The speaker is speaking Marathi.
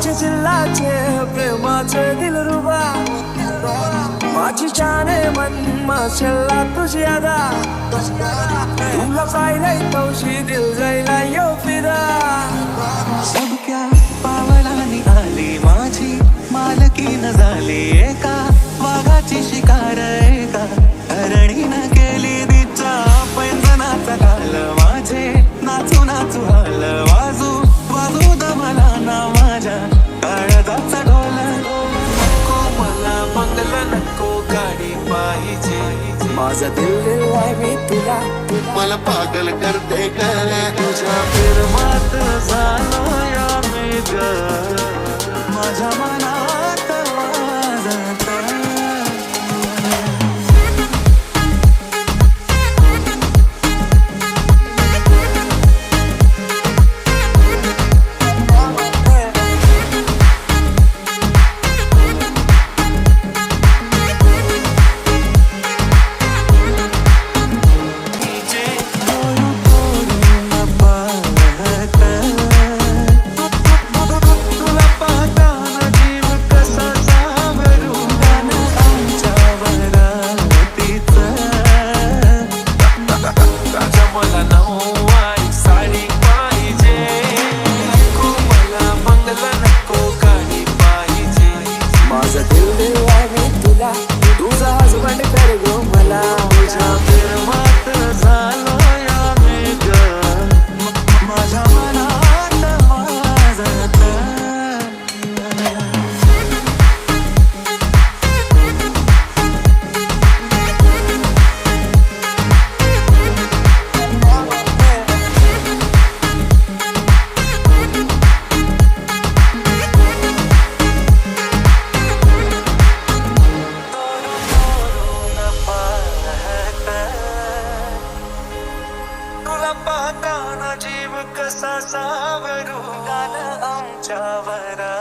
माझे दिलाचे प्रेमाचे दिलरुबा माझी जाने मन माशल्ला तुझी आदा तुला पाहिलंय तवशी दिल जायला यो फिदा सबक्या पावलानी आली माझी मालकी न झाली. पाहिजे माझा दिल दिलाय मी तुला मला पागल करते कर मला नऊवारी साडी पाहिजे. नको मला बंगला नको काही पाहिजे. माझा दिल देव आहे तुला. तुझा हजबंड कर गो मला. तुझ्या വരൂ ഗാന അം ചാവരാ